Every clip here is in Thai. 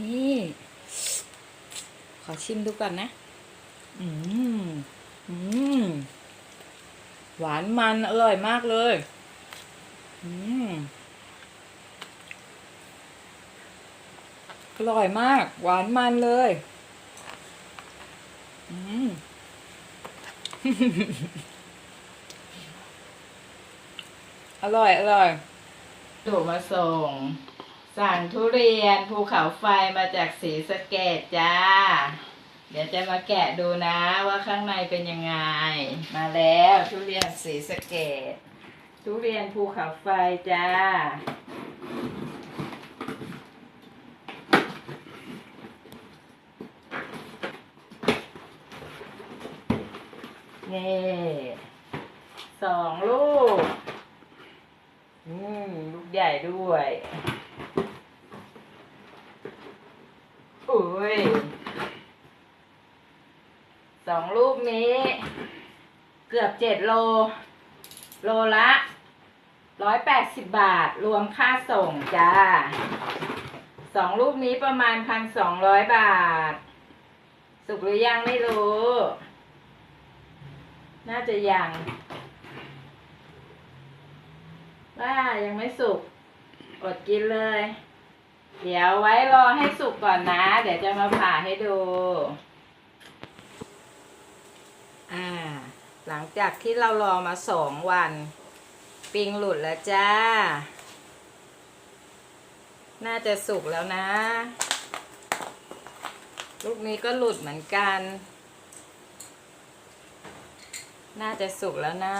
นี่ ขอชิมดูก่อนนะ อืม อืม หวานมันอร่อยมากเลย อืม อร่อยมาก หวานมันเลย อืม อร่อย อร่อยถูมาส่ง สั่งทุเรียนภูเขาไฟมาจากสีสะเกดจ้า เดี๋ยวจะมาแกะดูนะว่าข้างในเป็นยังไง มาแล้วทุเรียนสีสะเกดทุเรียนภูเขาไฟจ้า นี่สองลูก อืม ลูกใหญ่ด้วย อุ้ย สองลูกนี้ เกือบเจ็ดโล โลละร้อยแปดสิบบาท รวมค่าส่งจ้าสองลูกนี้ประมาณพันสองร้อยบาท สุกหรือยังไม่รู้ น่าจะยัง ว่ายังไม่สุก อดกินเลย เดี๋ยวไว้รอให้สุกก่อนนะ เดี๋ยวจะมาผ่าให้ดู อ่า หลังจากที่เรารอมาสองวัน ปิงหลุดแล้วจ้า น่าจะสุกแล้วนะ ลูกนี้ก็หลุดเหมือนกัน น่าจะสุกแล้วนะ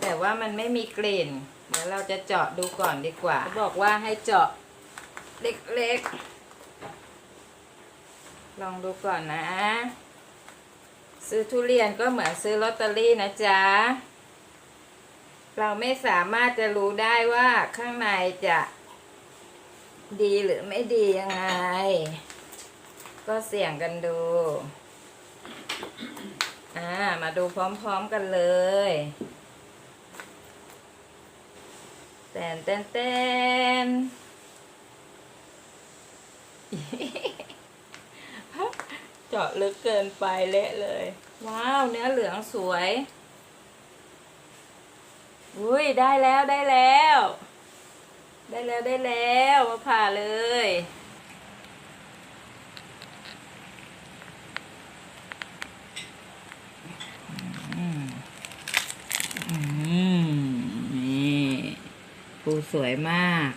แต่ว่ามันไม่มีกลิ่น เดี๋ยวเราจะเจาะดูก่อนดีกว่าเขาบอกว่าให้เจาะเล็กๆ ลองดูก่อนนะ ซื้อทุเรียนก็เหมือนซื้อลอตเตอรี่นะจ๊ะ เราไม่สามารถจะรู้ได้ว่าข้างในจะดีหรือไม่ดียังไง ก็เสี่ยงกันดู อ่า มาดูพร้อมๆกันเลยแตนแตนแตน เจาะลึกเกินไปเละเลย ว้าวเนื้อเหลืองสวย อุ้ยได้แล้วได้แล้ว ได้แล้วได้แล้วมาผ่าเลยอืมอืมนี่ปูสวยมาก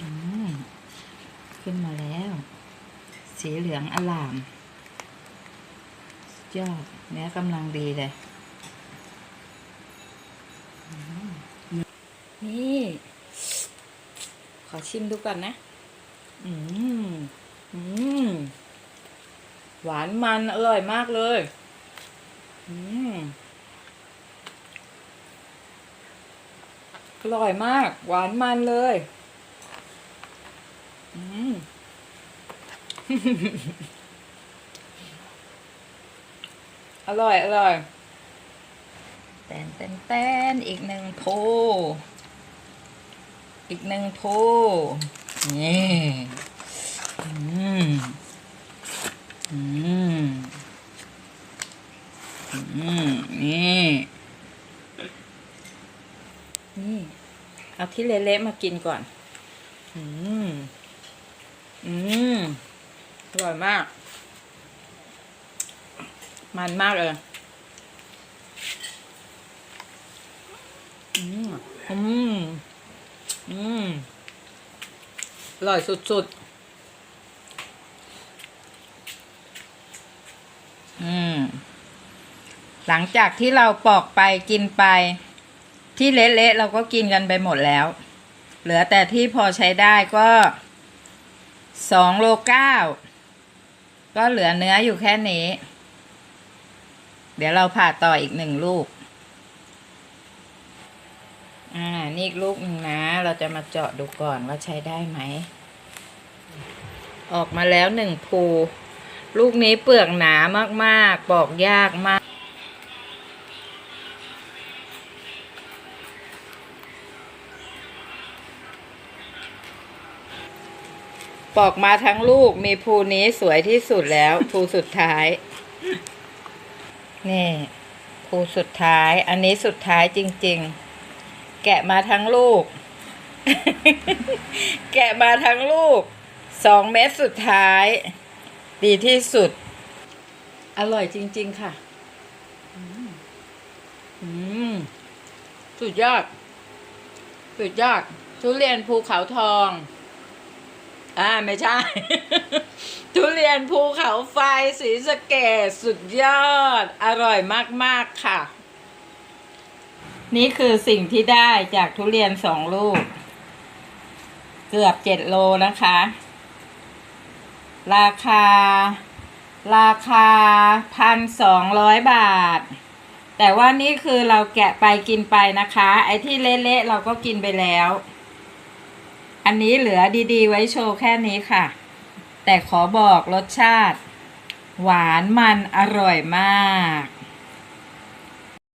อืม ขึ้นมาแล้ว สีเหลืองอลามยอดเนื้อกำลังดีเลย นี่ ขอชิมดูก่อนนะ อืม อืม หวานมันอร่อยมากเลย อืม อร่อยมาก หวานมันเลย อืม อร่อย อร่อยแตนแตนแตนอีกหนึ่งโพ อีกหนึ่งโพนี่อืมอืมอืมนี่นี่ เอาที่เละๆมากินก่อน อืม อืม อ ร่อยมาก มันมากเลย อืม อืม อืม อร่อยสุดๆ อืม หลังจากที่เราปอกไปกินไป ที่เละๆเราก็กินกันไปหมดแล้ว เหลือแต่ที่พอใช้ได้ก็สองโลเก้า ก็เหลือเนื้ออยู่แค่นี้ เดี๋ยวเราผ่าต่ออีกหนึ่งลูก อ่า นี่อีกลูกหนึ่งนะ เราจะมาเจาะดูก่อนว่าใช้ได้ไหม ออกมาแล้วหนึ่งภู ลูกนี้เปลือกหนามากๆ ปอกยากม ปอกมาทั้งลูกมีภูนี้สวยที่สุดแล้วภูสุดท้าย นี่ภูสุดท้าย อันนี้สุดท้ายจริง ๆ แกะมาทั้งลูก แกะมาทั้งลูกสองเม็ดสุดท้าย ดีที่สุด อร่อยจริง ๆ ค่ะ อืมสุดยอดสุดยอดทุเรียนภูเขาทอง อ่าไม่ใช่ ทุเรียนภูเขาไฟสีสะเกดสุดยอด อร่อยมาก ๆ ค่ะ นี่คือสิ่งที่ได้จากทุเรียนสองลูก เกือบเจ็ดโลนะคะ ราคา ราคาพันสองร้อยบาท แต่ว่านี่คือเราแกะไปกินไปนะคะ ไอ้ที่เละๆเราก็กินไปแล้ว อันนี้เหลือดีๆ ไว้โชว์แค่นี้ค่ะ แต่ขอบอกรสชาติ หวานมันอร่อยมาก